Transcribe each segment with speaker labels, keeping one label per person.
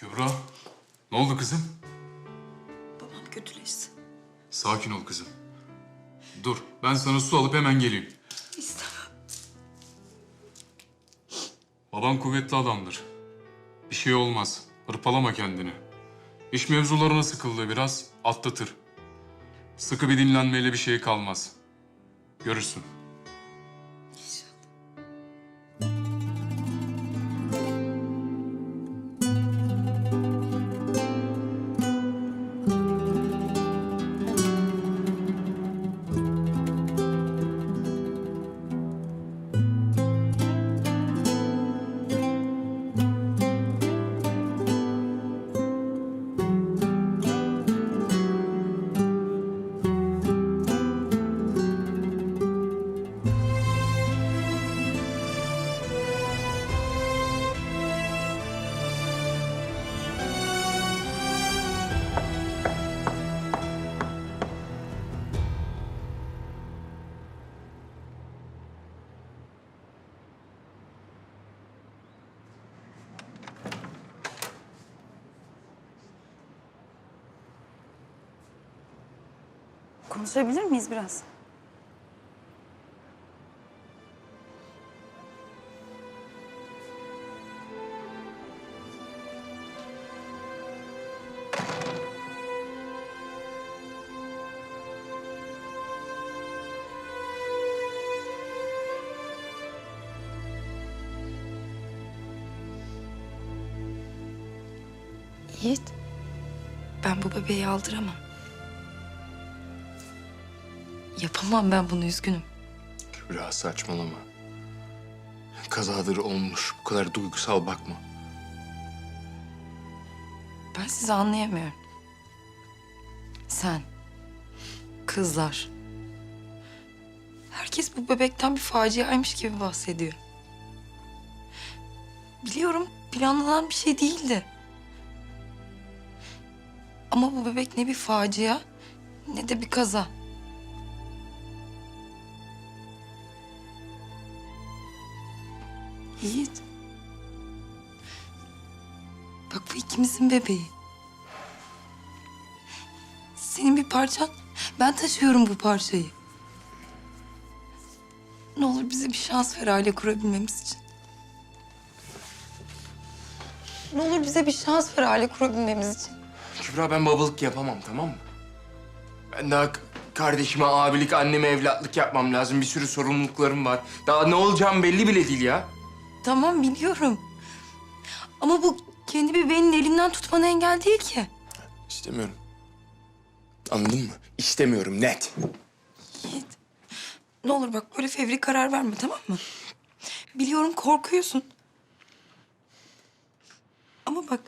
Speaker 1: Kübra, ne oldu kızım?
Speaker 2: Babam kötüleşsin.
Speaker 1: Sakin ol kızım. Dur, ben sana su alıp hemen geleyim.
Speaker 2: İstemem.
Speaker 1: Baban kuvvetli adamdır. Bir şey olmaz. Hırpalama kendini. İş mevzularına sıkıldı biraz, atlatır. Sıkı bir dinlenmeyle bir şey kalmaz. Görürsün.
Speaker 2: Konuşabilir miyiz biraz? Yiğit, ben bu bebeği aldıramam. Yapamam ben bunu üzgünüm.
Speaker 3: Kübra saçmalama. Kazadır olmuş. Bu kadar duygusal bakma.
Speaker 2: Ben sizi anlayamıyorum. Sen, kızlar. Herkes bu bebekten bir faciaymış gibi bahsediyor. Biliyorum planlanan bir şey değildi. Ama bu bebek ne bir facia ne de bir kaza. Yiğit. Bak bu ikimizin bebeği. Senin bir parçan, ben taşıyorum bu parçayı. Ne olur bize bir şans ver aile kurabilmemiz için. Ne olur bize bir şans ver aile kurabilmemiz için.
Speaker 3: Kübra ben babalık yapamam tamam mı? Ben daha kardeşime abilik, anneme evlatlık yapmam lazım. Bir sürü sorumluluklarım var. Daha ne olacağım belli bile değil ya.
Speaker 2: Tamam biliyorum. Ama bu kendi bebeğinin elinden tutmanı engel değil ki.
Speaker 3: İstemiyorum. Anladın mı? İstemiyorum net.
Speaker 2: Yiğit. Ne olur bak böyle fevri karar verme tamam mı? Biliyorum korkuyorsun. Ama bak.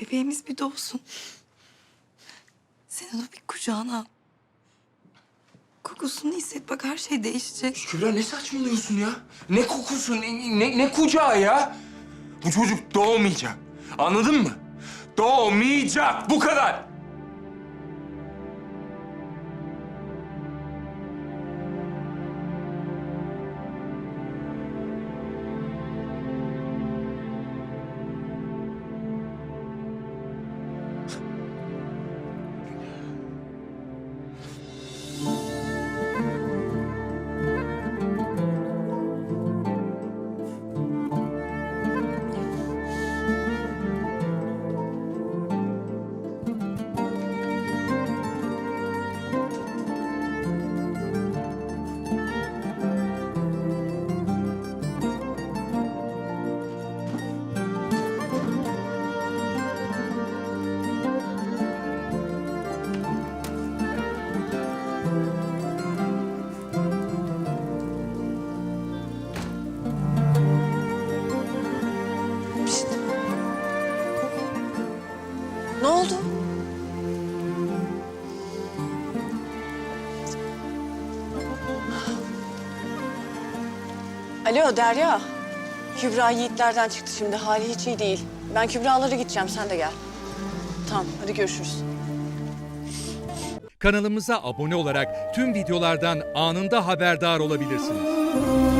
Speaker 2: Bebeğimiz bir doğsun. Sen onu bir kucağına al. Kokusunu hisset bak her şey değişecek.
Speaker 3: Kübra ne saçmalıyorsun ya? Ne kokusu, ne, ne, ne kucağı ya? Bu çocuk doğmayacak. Anladın mı? Doğmayacak. Bu kadar.
Speaker 2: Ne oldu?
Speaker 4: Alo Derya. Kübra Yiğitlerden çıktı şimdi. Hali hiç iyi değil. Ben Kübra'lara gideceğim. Sen de gel. Tamam hadi görüşürüz.
Speaker 5: Kanalımıza abone olarak tüm videolardan anında haberdar olabilirsiniz.